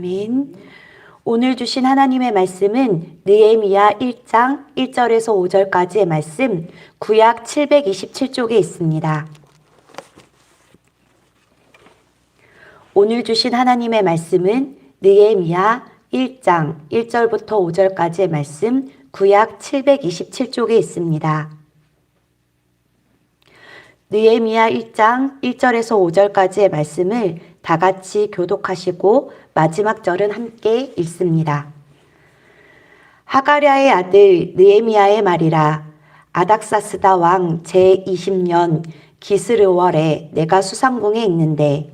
아멘. 오늘 주신 하나님의 말씀은 느헤미야 1장 1절에서 5절까지의 말씀 구약 727쪽에 있습니다. 오늘 주신 하나님의 말씀은 느헤미야 1장 1절부터 5절까지의 말씀 구약 727쪽에 있습니다. 느헤미야 1장 1절에서 5절까지의 말씀을 다 같이 교독하시고 마지막 절은 함께 읽습니다. 하가랴의 아들 느헤미야의 말이라 아닥사스다 왕 제20년 기스르월에 내가 수상궁에 있는데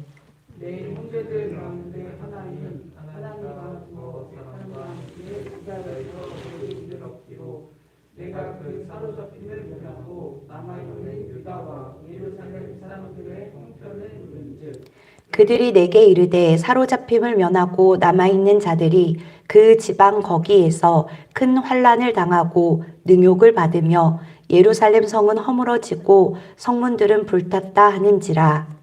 그 그들이 내게 이르되 사로잡힘을 면하고 남아있는 자들이 그 지방 거기에서 큰 환란을 당하고 능욕을 받으며 예루살렘 성은 허물어지고 성문들은 불탔다 하는지라.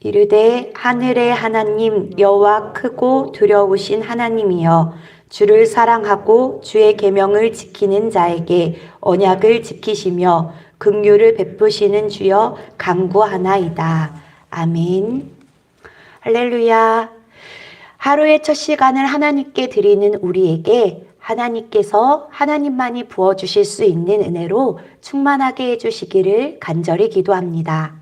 이르되 하늘의 하나님 여호와 크고 두려우신 하나님이여 주를 사랑하고 주의 계명을 지키는 자에게 언약을 지키시며 긍휼을 베푸시는 주여 간구하나이다. 아멘. 할렐루야. 하루의 첫 시간을 하나님께 드리는 우리에게 하나님께서 하나님만이 부어주실 수 있는 은혜로 충만하게 해주시기를 간절히 기도합니다.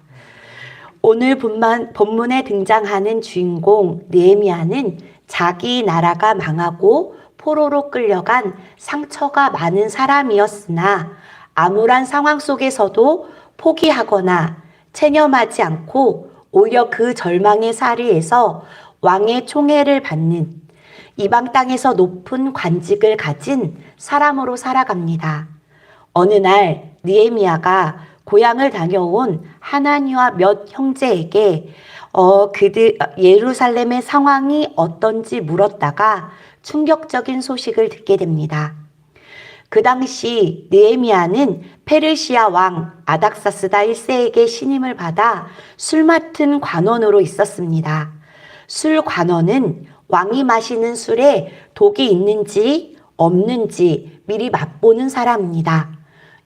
오늘 본만, 본문에 등장하는 주인공 느헤미야는 자기 나라가 망하고 포로로 끌려간 상처가 많은 사람이었으나 암울한 상황 속에서도 포기하거나 체념하지 않고 오히려 그 절망의 사리에서 왕의 총애를 받는 이방 땅에서 높은 관직을 가진 사람으로 살아갑니다. 어느 날 느헤미야가 고향을 다녀온 하나니와 몇 형제에게 어, 그들 예루살렘의 상황이 어떤지 물었다가 충격적인 소식을 듣게 됩니다. 그 당시 느헤미야는 페르시아 왕 아닥사스다 1세에게 신임을 받아 술 맡은 관원으로 있었습니다. 술 관원은 왕이 마시는 술에 독이 있는지 없는지 미리 맛보는 사람입니다.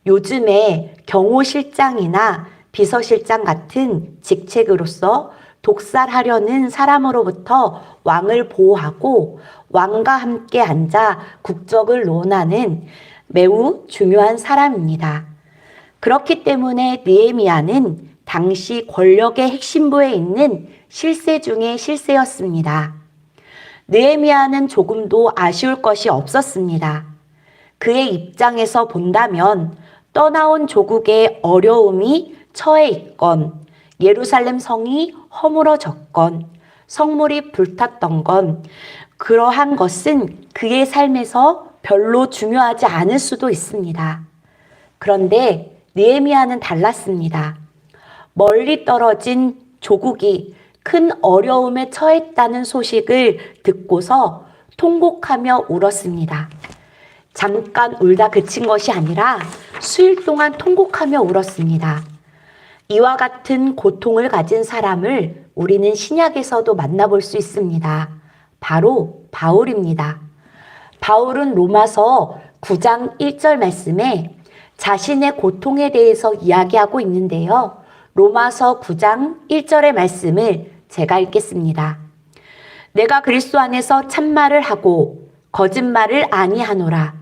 요즘에 경호실장이나 비서실장 같은 직책으로서 독살하려는 사람으로부터 왕을 보호하고 왕과 함께 앉아 국적을 논하는 매우 중요한 사람입니다. 그렇기 때문에 느헤미야는 당시 권력의 핵심부에 있는 실세 중의 실세였습니다. 느헤미야는 조금도 아쉬울 것이 없었습니다. 그의 입장에서 본다면 떠나온 조국의 어려움이 처해 있건 예루살렘 성이 허물어졌건 성물이 불탔던 건 그러한 것은 그의 삶에서 별로 중요하지 않을 수도 있습니다. 그런데 느헤미야는 달랐습니다. 멀리 떨어진 조국이 큰 어려움에 처했다는 소식을 듣고서 통곡하며 울었습니다. 잠깐 울다 그친 것이 아니라 수일 동안 통곡하며 울었습니다. 이와 같은 고통을 가진 사람을 우리는 신약에서도 만나볼 수 있습니다. 바로 바울입니다. 바울은 로마서 9장 1절 말씀에 자신의 고통에 대해서 이야기하고 있는데요. 로마서 9장 1절의 말씀을 제가 읽겠습니다. 내가 그리스도 안에서 참말을 하고 거짓말을 아니하노라.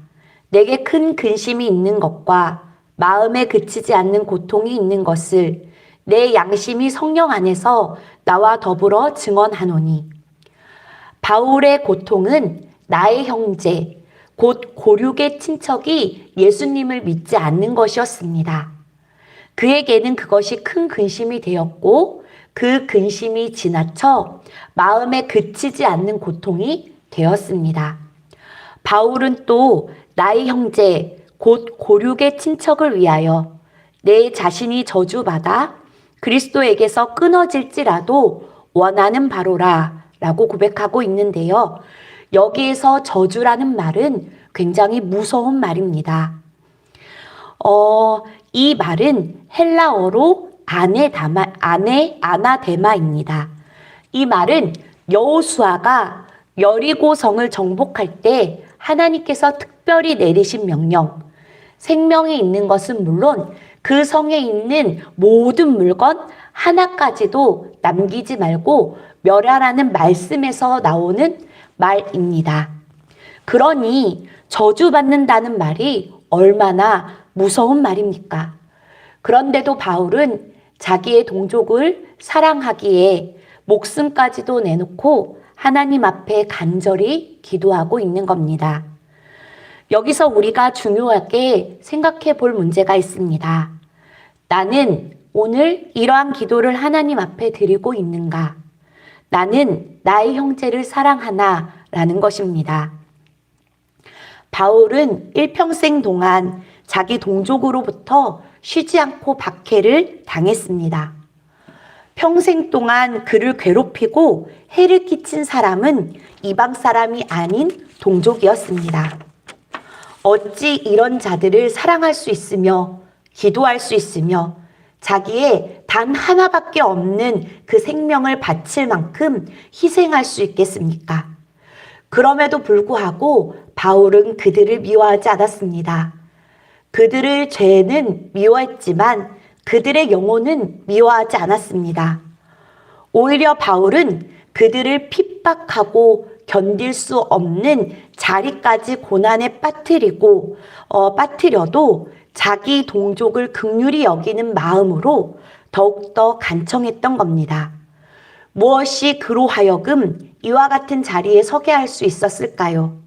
내게 큰 근심이 있는 것과 마음에 그치지 않는 고통이 있는 것을 내 양심이 성령 안에서 나와 더불어 증언하노니. 바울의 고통은 나의 형제, 곧 고륙의 친척이 예수님을 믿지 않는 것이었습니다. 그에게는 그것이 큰 근심이 되었고 그 근심이 지나쳐 마음에 그치지 않는 고통이 되었습니다. 바울은 또 나의 형제, 곧 고륙의 친척을 위하여 내 자신이 저주받아 그리스도에게서 끊어질지라도 원하는 바로라 라고 고백하고 있는데요. 여기에서 저주라는 말은 굉장히 무서운 말입니다. 어, 이 말은 헬라어로 아네다마, 아네, 아나데마입니다. 이 말은 여호수아가 여리고성을 정복할 때 하나님께서 특 별히 내리신 명령, 생명이 있는 것은 물론 그 성에 있는 모든 물건 하나까지도 남기지 말고 멸하라는 말씀에서 나오는 말입니다. 그러니 저주받는다는 말이 얼마나 무서운 말입니까? 그런데도 바울은 자기의 동족을 사랑하기에 목숨까지도 내놓고 하나님 앞에 간절히 기도하고 있는 겁니다. 여기서 우리가 중요하게 생각해 볼 문제가 있습니다. 나는 오늘 이러한 기도를 하나님 앞에 드리고 있는가? 나는 나의 형제를 사랑하나? 라는 것입니다. 바울은 일평생 동안 자기 동족으로부터 쉬지 않고 박해를 당했습니다. 평생 동안 그를 괴롭히고 해를 끼친 사람은 이방 사람이 아닌 동족이었습니다. 어찌 이런 자들을 사랑할 수 있으며 기도할 수 있으며 자기의 단 하나밖에 없는 그 생명을 바칠 만큼 희생할 수 있겠습니까? 그럼에도 불구하고 바울은 그들을 미워하지 않았습니다. 그들을 죄는 미워했지만 그들의 영혼은 미워하지 않았습니다. 오히려 바울은 그들을 핍박하고 견딜 수 없는 자리까지 고난에 빠뜨리고 어, 빠뜨려도 자기 동족을 극률히 여기는 마음으로 더욱더 간청했던 겁니다. 무엇이 그로 하여금 이와 같은 자리에 서게 할 수 있었을까요?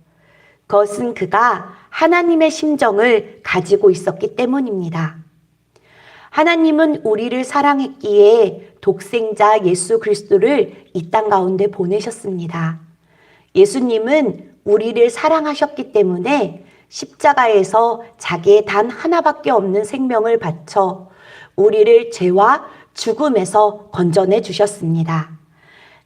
그것은 그가 하나님의 심정을 가지고 있었기 때문입니다. 하나님은 우리를 사랑했기에 독생자 예수 그리스도를 이 땅 가운데 보내셨습니다. 예수님은 우리를 사랑하셨기 때문에 십자가에서 자기의 단 하나밖에 없는 생명을 바쳐 우리를 죄와 죽음에서 건져내 주셨습니다.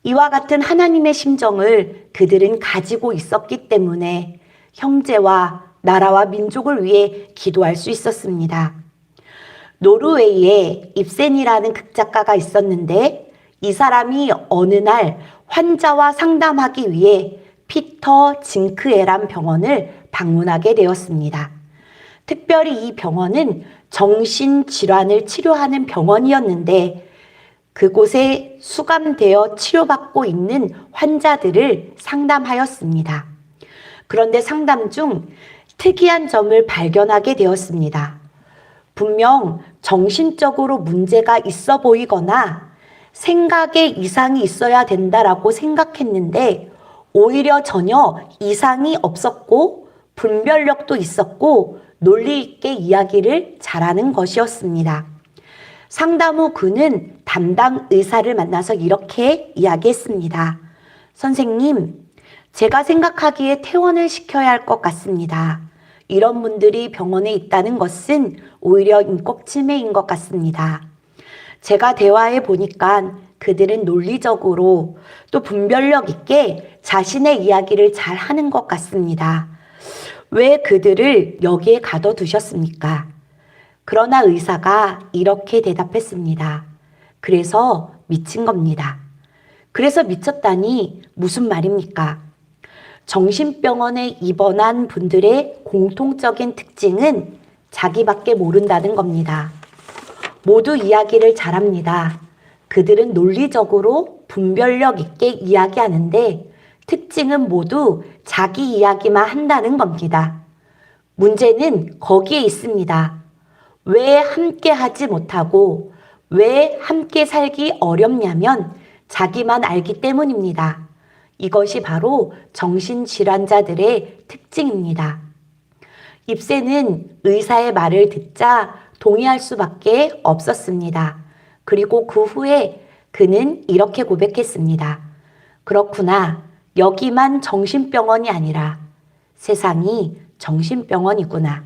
이와 같은 하나님의 심정을 그들은 가지고 있었기 때문에 형제와 나라와 민족을 위해 기도할 수 있었습니다. 노르웨이에 입센이라는 극작가가 있었는데 이 사람이 어느 날 환자와 상담하기 위해 피터 징크에란 병원을 방문하게 되었습니다. 특별히 이 병원은 정신질환을 치료하는 병원이었는데 그곳에 수감되어 치료받고 있는 환자들을 상담하였습니다. 그런데 상담 중 특이한 점을 발견하게 되었습니다. 분명 정신적으로 문제가 있어 보이거나 생각에 이상이 있어야 된다라고 생각했는데 오히려 전혀 이상이 없었고 분별력도 있었고 논리 있게 이야기를 잘하는 것이었습니다. 상담 후 그는 담당 의사를 만나서 이렇게 이야기했습니다. 선생님, 제가 생각하기에 퇴원을 시켜야 할 것 같습니다. 이런 분들이 병원에 있다는 것은 오히려 인격 침해인 것 같습니다. 제가 대화해 보니까 그들은 논리적으로 또 분별력 있게 자신의 이야기를 잘 하는 것 같습니다. 왜 그들을 여기에 가둬두셨습니까? 그러나 의사가 이렇게 대답했습니다. 그래서 미친 겁니다. 그래서 미쳤다니 무슨 말입니까? 정신병원에 입원한 분들의 공통적인 특징은 자기밖에 모른다는 겁니다. 모두 이야기를 잘합니다. 그들은 논리적으로 분별력 있게 이야기하는데 특징은 모두 자기 이야기만 한다는 겁니다. 문제는 거기에 있습니다. 왜 함께 하지 못하고 왜 함께 살기 어렵냐면 자기만 알기 때문입니다. 이것이 바로 정신질환자들의 특징입니다. 입새는 의사의 말을 듣자 동의할 수밖에 없었습니다. 그리고 그 후에 그는 이렇게 고백했습니다. 그렇구나. 여기만 정신병원이 아니라 세상이 정신병원이구나.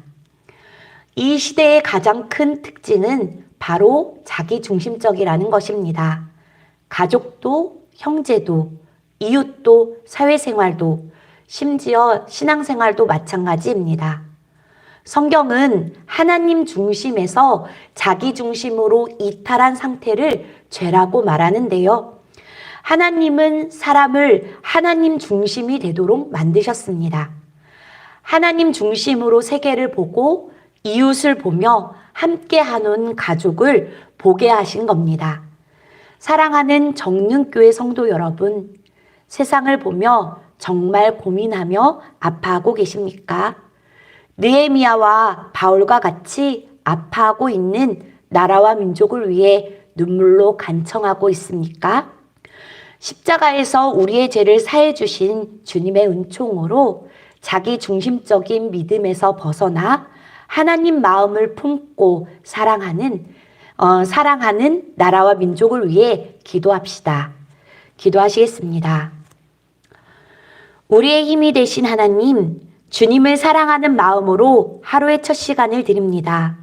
이 시대의 가장 큰 특징은 바로 자기 중심적이라는 것입니다. 가족도, 형제도, 이웃도, 사회생활도, 심지어 신앙생활도 마찬가지입니다. 성경은 하나님 중심에서 자기 중심으로 이탈한 상태를 죄라고 말하는데요. 하나님은 사람을 하나님 중심이 되도록 만드셨습니다. 하나님 중심으로 세계를 보고 이웃을 보며 함께 하는 가족을 보게 하신 겁니다. 사랑하는 정능교회 성도 여러분, 세상을 보며 정말 고민하며 아파하고 계십니까? 느헤미야와 바울과 같이 아파하고 있는 나라와 민족을 위해 눈물로 간청하고 있습니까? 십자가에서 우리의 죄를 사해 주신 주님의 은총으로 자기 중심적인 믿음에서 벗어나 하나님 마음을 품고 사랑하는 어, 사랑하는 나라와 민족을 위해 기도합시다. 기도하시겠습니다. 우리의 힘이 되신 하나님, 주님을 사랑하는 마음으로 하루의 첫 시간을 드립니다.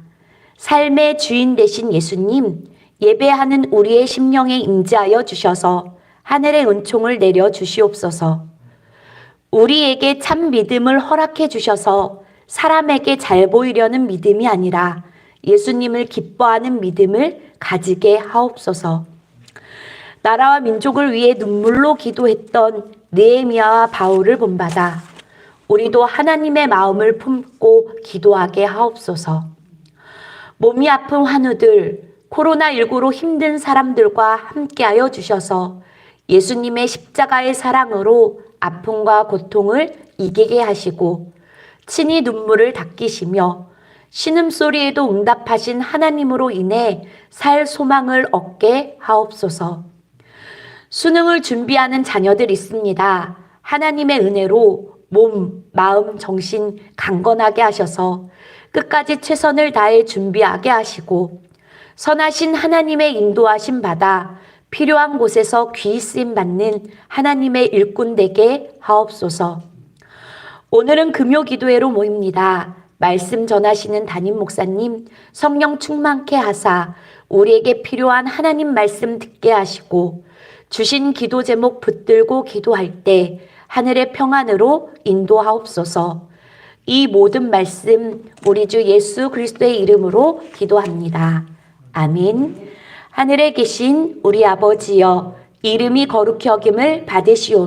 삶의 주인 되신 예수님, 예배하는 우리의 심령에 임재하여 주셔서 하늘의 은총을 내려 주시옵소서. 우리에게 참 믿음을 허락해 주셔서 사람에게 잘 보이려는 믿음이 아니라 예수님을 기뻐하는 믿음을 가지게 하옵소서. 나라와 민족을 위해 눈물로 기도했던 느헤미야와 바울을 본받아 우리도 하나님의 마음을 품고 기도하게 하옵소서. 몸이 아픈 환우들, 코로나19로 힘든 사람들과 함께하여 주셔서 예수님의 십자가의 사랑으로 아픔과 고통을 이기게 하시고 친히 눈물을 닦이시며 신음소리에도 응답하신 하나님으로 인해 살 소망을 얻게 하옵소서. 수능을 준비하는 자녀들 있습니다. 하나님의 은혜로 몸, 마음, 정신 강건하게 하셔서 끝까지 최선을 다해 준비하게 하시고 선하신 하나님의 인도하심 받아 필요한 곳에서 귀 쓰임 받는 하나님의 일꾼 되게 하옵소서. 오늘은 금요 기도회로 모입니다. 말씀 전하시는 담임 목사님 성령 충만케 하사 우리에게 필요한 하나님 말씀 듣게 하시고 주신 기도 제목 붙들고 기도할 때 하늘의 평안으로 인도하옵소서. 이 모든 말씀 우리 주 예수 그리스도의 이름으로 기도합니다. 아멘. 하늘에 계신 우리 아버지여 이름이 거룩히 여김을 받으시오며